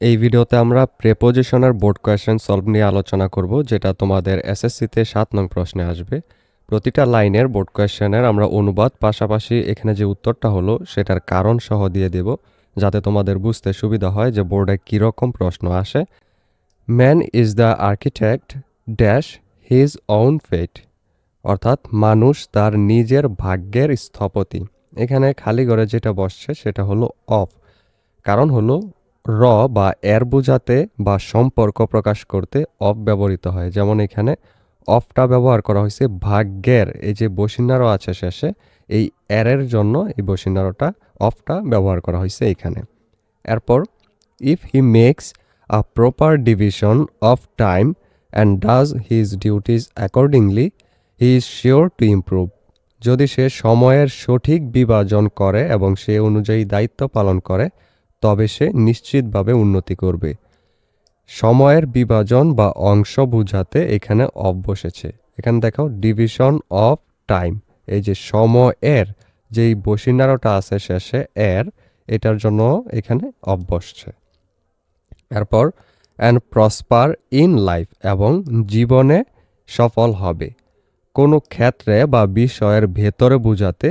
এই ভিডিওতে আমরা প্রেপোজিশনের বোর্ড কোয়েশ্চেন সলভ নিয়ে আলোচনা করব, যেটা তোমাদের এসএসসিতে সাত নং প্রশ্নে আসবে। প্রতিটা লাইনের বোর্ড কোয়েশ্চেনের আমরা অনুবাদ, পাশাপাশি এখানে যে উত্তরটা হলো, সেটার কারণ সহ দিয়ে দেব, যাতে তোমাদের বুঝতে সুবিধা হয় যে বোর্ডে কীরকম প্রশ্ন আসে। Man is the architect dash his own fate অর্থাৎ মানুষ তার নিজের ভাগ্যের স্থপতি। এখানে খালি ঘরে যেটা বসছে, সেটা হলো অফ কারণ হলো র বা এর বোঝাতে বা সম্পর্ক প্রকাশ করতে অফ ব্যবহৃত হয়। যেমন এখানে অফটা ব্যবহার করা হয়েছে ভাগ্যের। এই যে বসিন্নারও আছে শেষে, এই এরের জন্য এই বসিন্নারটা অফটা ব্যবহার করা হয়েছে এখানে। এরপর if he makes a proper division of time and does his duties accordingly he is sure to improve যদি সে সময়ের সঠিক বিভাজন করে এবং সে অনুযায়ী দায়িত্ব পালন করে তবে সে নিশ্চিতভাবে উন্নতি করবে। সময়ের বিভাজন বা অংশ বুঝাতে এখানে অফ বসেছে। এখানে দেখো ডিভিশন অফ টাইম। এই যে সময়ের যেই বসিনারোটা আছে শেষে এর, এটার জন্য এখানে অফ বসছে। এরপর অ্যান্ড প্রসপার ইন লাইফ এবং জীবনে সফল হবে কোনো ক্ষেত্রে বা বিষয়ের ভেতরে বুঝাতে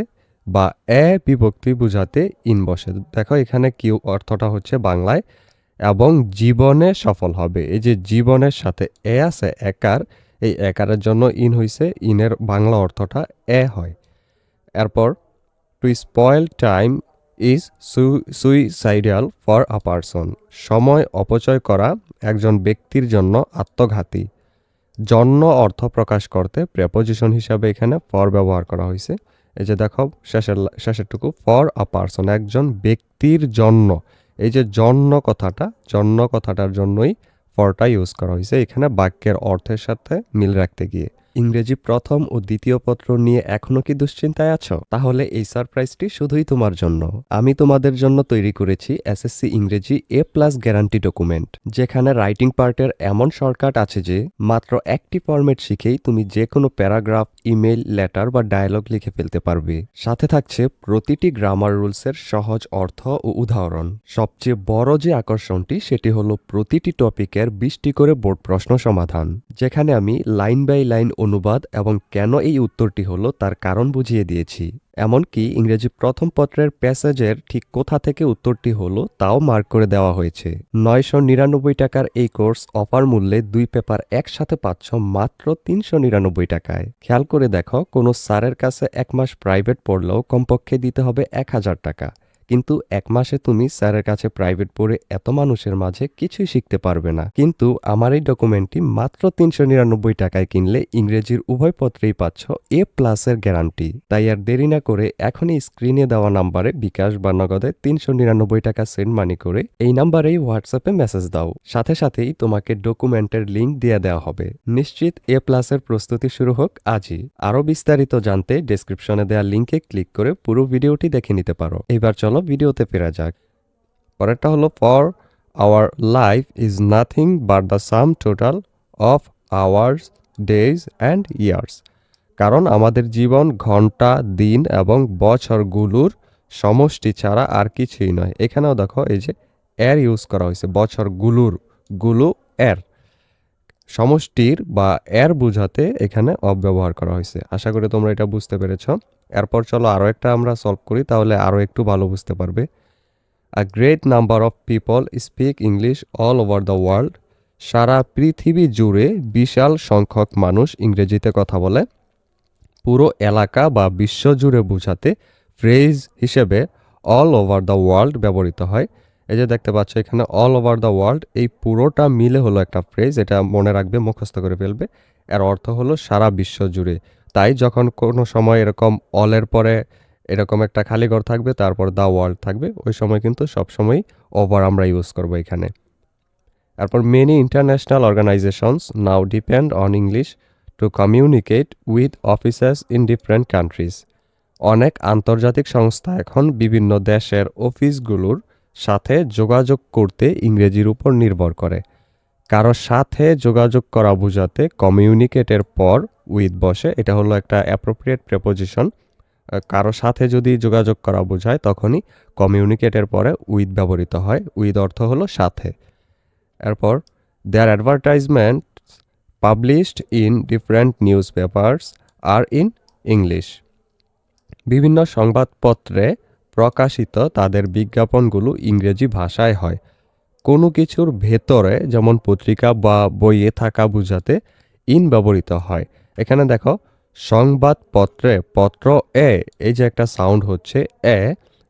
বা এ বিভক্তি বুঝাতে ইন বসে। দেখো এখানে কি অর্থটা হচ্ছে বাংলায় এবং জীবনে সফল হবে। এই যে জীবনের সাথে এ আছে, একার, এই একারের জন্য ইন হইছে, ইনের বাংলা অর্থটা এ হয়। এরপর to spoil time is suicidal for a person সময় অপচয় করা একজন ব্যক্তির জন্য আত্মঘাতী। জন্য অর্থ প্রকাশ করতে প্রেপোজিশন হিসাবে এখানে ফর ব্যবহার করা হয়েছে এই যে দেখো, শেষের শেষেরটুকু ফর আ পার্সন একজন ব্যক্তির জন্য। এই যে জন্য কথাটা, জন্য কথাটার জন্যই ফরটা ইউজ করা হয়েছে। এখানে বাক্যের অর্থের সাথে মিল রাখতে গিয়ে। ইংরেজি প্রথম ও দ্বিতীয় পত্র নিয়ে এখনও কি দুশ্চিন্তায় আছো? তাহলে এই সারপ্রাইজটি শুধুই তোমার জন্য। আমি তোমাদের জন্য তৈরি করেছি এসএসসি ইংরেজি এ প্লাস গ্যারান্টি ডকুমেন্ট, যেখানে রাইটিং পার্টের এমন শর্টকাট আছে যে, মাত্র একটি ফরম্যাট শিখেই তুমি যে কোনো প্যারাগ্রাফ ইমেল লেটার বা ডায়ালগ লিখে ফেলতে পারবে। সাথে থাকছে প্রতিটি গ্রামার রুলসের সহজ অর্থ ও উদাহরণ। সবচেয়ে বড় যে আকর্ষণটি, সেটি হলো প্রতিটি টপিকের বিশটি করে বোর্ড প্রশ্ন সমাধান, যেখানে আমি লাইন বাই লাইন অনুবাদ এবং কেন এই উত্তরটি হলো তার কারণ বুঝিয়ে দিয়েছি। এমনকি ইংরেজি প্রথম পত্রের প্যাসেজের ঠিক কোথা থেকে উত্তরটি হলো তাও মার্ক করে দেওয়া হয়েছে। নয়শো নিরানব্বই টাকার এই কোর্স অফার মূল্যে দুই পেপার একসাথে পাচ্ছ মাত্র তিনশো নিরানব্বই টাকায়। খেয়াল করে দেখো, কোনো স্যারের কাছে এক মাস প্রাইভেট পড়লেও কমপক্ষে দিতে হবে এক হাজার টাকা। কিন্তু এক মাসে তুমি স্যারের কাছে প্রাইভেট পড়ে এত মানুষের মাঝে কিছুই শিখতে পারবে না। কিন্তু আমার এই ডকুমেন্টটি মাত্র তিনশো নিরানব্বই টাকায় কিনলে ইংরেজির উভয় পত্রেই পাচ্ছ এ প্লাসের গ্যারান্টি তাই আর দেরি না করে এখনই স্ক্রিনে দেওয়া নাম্বারে বিকাশ বা নগদে তিনশো নিরানব্বই টাকা সেন্ড মানি করে এই নাম্বারেই হোয়াটসঅ্যাপে মেসেজ দাও। সাথে সাথেই তোমাকে ডকুমেন্টের লিঙ্ক দিয়ে দেওয়া হবে। নিশ্চিত এ প্লাসের প্রস্তুতি শুরু হোক আজই। আরও বিস্তারিত জানতে ডেসক্রিপশনে দেওয়া লিঙ্কে ক্লিক করে পুরো ভিডিওটি দেখে নিতে পারো। এবার চলো ভিডিওতে ফেরা যাক। পরেরটা হলো for our life is nothing but the sum total of hours days and years কারণ আমাদের জীবন ঘণ্টা, দিন এবং বছরগুলোর সমষ্টি ছাড়া আর কিছুই নয়। এখানেও দেখো, এই যে এর ইউজ করা হয়েছে, বছরগুলোর, গুলো এর সমষ্টির বা এর বোঝাতে এখানে অব্যবহার করা হয়েছে। আশা করি তোমরা এটা বুঝতে পেরেছ। এরপর চলো আরও একটা আমরা সলভ করি, তাহলে আরও একটু ভালো বুঝতে পারবে। A great number of people speak English all over the world সারা পৃথিবী জুড়ে বিশাল সংখ্যক মানুষ ইংরেজিতে কথা বলে। পুরো এলাকা বা বিশ্ব জুড়ে বোঝাতে ফ্রেজ হিসেবে অল ওভার দ্য ওয়ার্ল্ড ব্যবহৃত হয়। এই যে দেখতে পাচ্ছ, এখানে অল ওভার দ্য ওয়ার্ল্ড এই পুরোটা মিলে হলো একটা ফ্রেজ এটা মনে রাখবে, মুখস্থ করে ফেলবে। এর অর্থ হলো সারা বিশ্ব জুড়ে। তাই যখন কোনো সময় এরকম অলের পরে এরকম একটা খালি ঘর থাকবে, তারপর দ্য ওয়ার্ল্ড থাকবে, ওই সময় কিন্তু সবসময় ওভার আমরা ইউজ করব এখানে। তারপর many international organisations now depend on English to communicate with officers in different countries অনেক আন্তর্জাতিক সংস্থা এখন বিভিন্ন দেশের অফিসগুলোর সাথে যোগাযোগ করতে ইংরেজির উপর নির্ভর করে। কারও সাথে যোগাযোগ করা বোঝাতে কমিউনিকেটের পর উইথ বসে, এটা হলো একটা অ্যাপ্রোপ্রিয়েট প্রেপোজিশন কারও সাথে যদি যোগাযোগ করা বোঝায়, তখনই কমিউনিকেটের পরে উইথ ব্যবহৃত হয়। উইথ অর্থ হলো সাথে। এরপর their advertisement published in different newspapers are in English বিভিন্ন সংবাদপত্রে প্রকাশিত তাদের বিজ্ঞাপনগুলো ইংরেজি ভাষায় হয়। কোনো কিছুর ভেতরে যেমন পত্রিকা বা বইয়ে থাকা বোঝাতে ইন ব্যবহৃত হয়। এখানে দেখো, সংবাদপত্রে পত্র এ, এই যে একটা সাউন্ড হচ্ছে এ,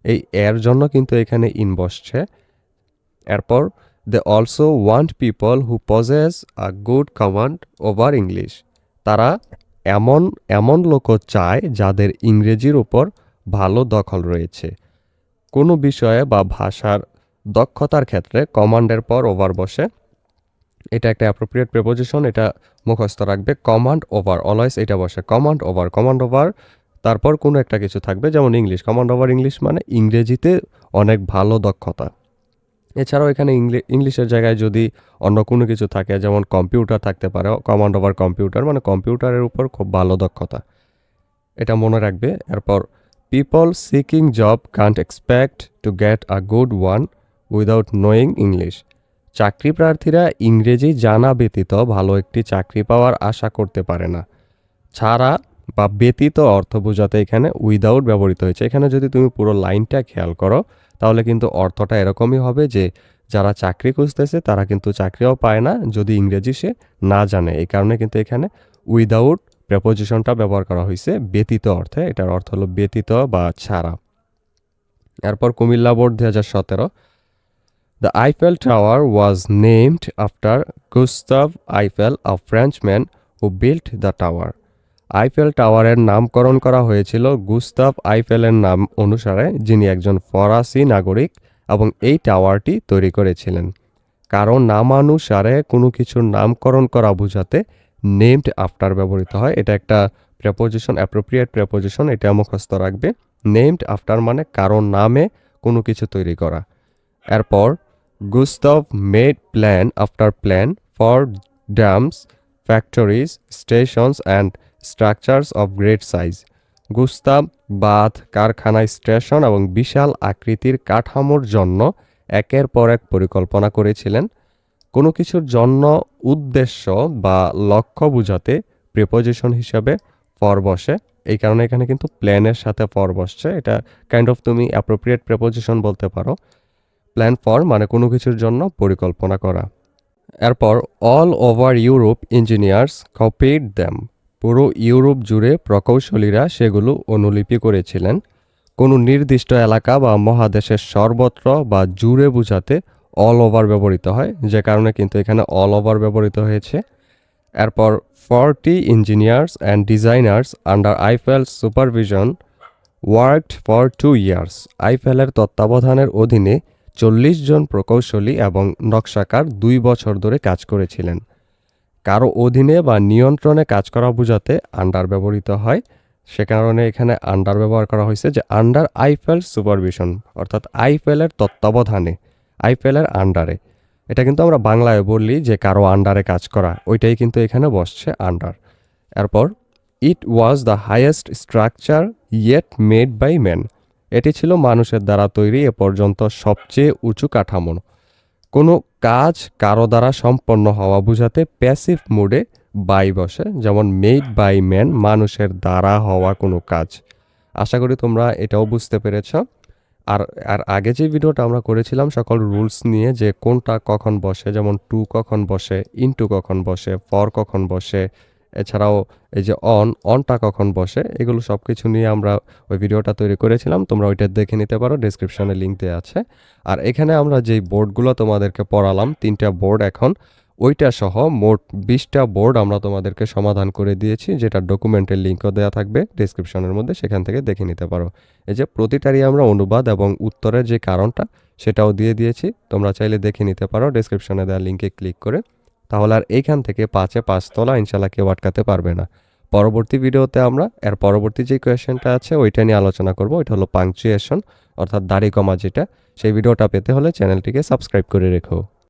এই এর জন্য কিন্তু এখানে ইন বসছে। এরপর they also want people who possess a good command over English তারা এমন এমন লোকও চায় যাদের ইংরেজির উপর ভালো দখল রয়েছে। কোনো বিষয়ে বা ভাষার দক্ষতার ক্ষেত্রে কমান্ডের পর ওভার বসে। এটা একটা অ্যাপ্রোপ্রিয়েট প্রেপোজিশন এটা মুখস্থ রাখবে। কমান্ড ওভার অলওয়েজ এটা বসে। কমান্ড ওভার কমান্ড ওভার তারপর কোনো একটা কিছু থাকবে, যেমন ইংলিশ কমান্ড ওভার ইংলিশ মানে ইংরেজিতে অনেক ভালো দক্ষতা। এছাড়াও এখানে ইংলি- ইংলিশের জায়গায় যদি অন্য কোনো কিছু থাকে, যেমন কম্পিউটার থাকতে পারে কমান্ড ওভার কম্পিউটার মানে কম্পিউটারের উপর খুব ভালো দক্ষতা। এটা মনে রাখবে। এরপর people seeking job can't expect to get a good one without knowing English চাকরি প্রার্থীরা ইংরেজি জানা ব্যতীত ভালো একটি চাকরি পাওয়ার আশা করতে পারে না। ছাড়া বা ব্যতীত অর্থ বোঝাতে এখানে উইদাউট ব্যবহৃত হয়েছে। এখানে যদি তুমি পুরো লাইনটা খেয়াল করো, তাহলে কিন্তু অর্থটা এরকমই হবে যে, যারা চাকরি খুঁজতেছে, তারা কিন্তু চাকরিও পায় না। যদি ইংরেজি সে না জানে, এই কারণে কিন্তু এখানে উইদাউট প্রেপোজিশনটা ব্যবহার করা হয়েছে ব্যতীত অর্থে, এটার অর্থ হলো ব্যতীত বা ছাড়া। এরপর কুমিল্লা বোর্ড দুই হাজার সতেরো the Eiffel Tower was named after Gustave Eiffel a Frenchman who built the tower Eiffel টাওয়ারের নামকরণ করা হয়েছিল গুস্তাভ আইফেলের নাম অনুসারে, যিনি একজন ফরাসি নাগরিক এবং এই টাওয়ারটি তৈরি করেছিলেন। কারণ নামানুসারে কোনো কিছুর নামকরণ করা বোঝাতে নেমড আফটার ব্যবহৃত হয়। এটা একটা প্রেপোজিশন অ্যাপ্রোপ্রিয়েট প্রেপোজিশন এটা মুখস্থ রাখবে। নেমড আফটার মানে কারণ নামে কোনো কিছু তৈরি করা। এরপর Gustave made plan after plan for dams factories stations and structures of great size Gustave বাঁধ, কারখানা স্টেশন এবং বিশাল আকৃতির কাঠামোর জন্য একের পর এক পরিকল্পনা করেছিলেন। কোনো কিছুর জন্য উদ্দেশ্য বা লক্ষ্য বোঝাতে প্রিপোজিশন হিসাবে ফর বসে। এই কারণে এখানে কিন্তু প্ল্যানের সাথে ফর বসছে। এটা কাইন্ড অফ তুমি অ্যাপ্রোপ্রিয়েট প্রেপোজিশন বলতে পারো। প্ল্যান ফর মানে কোনো কিছুর জন্য পরিকল্পনা করা। এরপর all over Europe engineers copied them পুরো ইউরোপ জুড়ে প্রকৌশলীরা সেগুলো অনুলিপি করেছিলেন। কোনো নির্দিষ্ট এলাকা বা মহাদেশের সর্বত্র বা জুড়ে বোঝাতে অল ওভার ব্যবহৃত হয়, যে কারণে কিন্তু এখানে অল ওভার ব্যবহৃত হয়েছে। এরপর forty engineers and designers under Eiffel supervision worked for two years আইফেলের তত্ত্বাবধানের অধীনে চল্লিশ জন প্রকৌশলী এবং নকশাকার দুই বছর ধরে কাজ করেছিলেন। কারও অধীনে বা নিয়ন্ত্রণে কাজ করা বোঝাতে আন্ডার ব্যবহৃত হয়। সে কারণে এখানে আন্ডার ব্যবহার করা হয়েছে যে আন্ডার আইফেল সুপারভিশন অর্থাৎ আইফেলের তত্ত্বাবধানে। আইফেলের আন্ডারে এটা কিন্তু আমরা বাংলায় বললি যে কারও আন্ডারে কাজ করা, ওইটাই কিন্তু এখানে বসছে আন্ডার এরপর it was the highest structure yet made by man এটি ছিল মানুষের দ্বারা তৈরি এ পর্যন্ত সবচেয়ে উঁচু কাঠামো। কোনো কাজ কারও দ্বারা সম্পন্ন হওয়া বোঝাতে প্যাসিভ মুডে বাই বসে, যেমন মেড বাই ম্যান মানুষের দ্বারা হওয়া কোনো কাজ। আশা করি তোমরা এটাও বুঝতে পেরেছ। আর আর আগে যে ভিডিওটা আমরা করেছিলাম সকল রুলস নিয়ে যে কোনটা কখন বসে, যেমন টু কখন বসে ইনটু কখন বসে ফর কখন বসে, এছাড়াও এই যে অন অনটা কখন বসে, এগুলো সব কিছু নিয়ে আমরা ওই ভিডিওটা তৈরি করেছিলাম। তোমরা ওইটা দেখে নিতে পারো ডিসক্রিপশনে লিঙ্ক দেওয়া আছে। আর এখানে আমরা যেই বোর্ডগুলো তোমাদেরকে পড়ালাম, তিনটা বোর্ড এখন ওইটা সহ মোট বিশটা বোর্ড আমরা তোমাদেরকে সমাধান করে দিয়েছি যেটা ডকুমেন্টের লিঙ্কও দেওয়া থাকবে ডিসক্রিপশনের মধ্যে সেখান থেকে দেখে নিতে পারো। এই যে প্রতিটারই আমরা অনুবাদ এবং উত্তরের যে কারণটা, সেটাও দিয়ে দিয়েছি। তোমরা চাইলে দেখে নিতে পারো ডিসক্রিপশনে দেওয়া লিঙ্কে ক্লিক করে। তাহলে আর এইখান থেকে পাঁচে পাঁচতলা ইনশাল্লাহ কেউ আটকাতে পারবে না। পরবর্তী ভিডিওতে আমরা, এর পরবর্তী যে কোয়েশ্চেনটা আছে, ওইটা নিয়ে আলোচনা করব। ওইটা হলো পাংচুয়েশন অর্থাৎ দাড়ি কমা যেটা। সেই ভিডিওটা পেতে হলে চ্যানেলটিকে সাবস্ক্রাইব করে রেখো।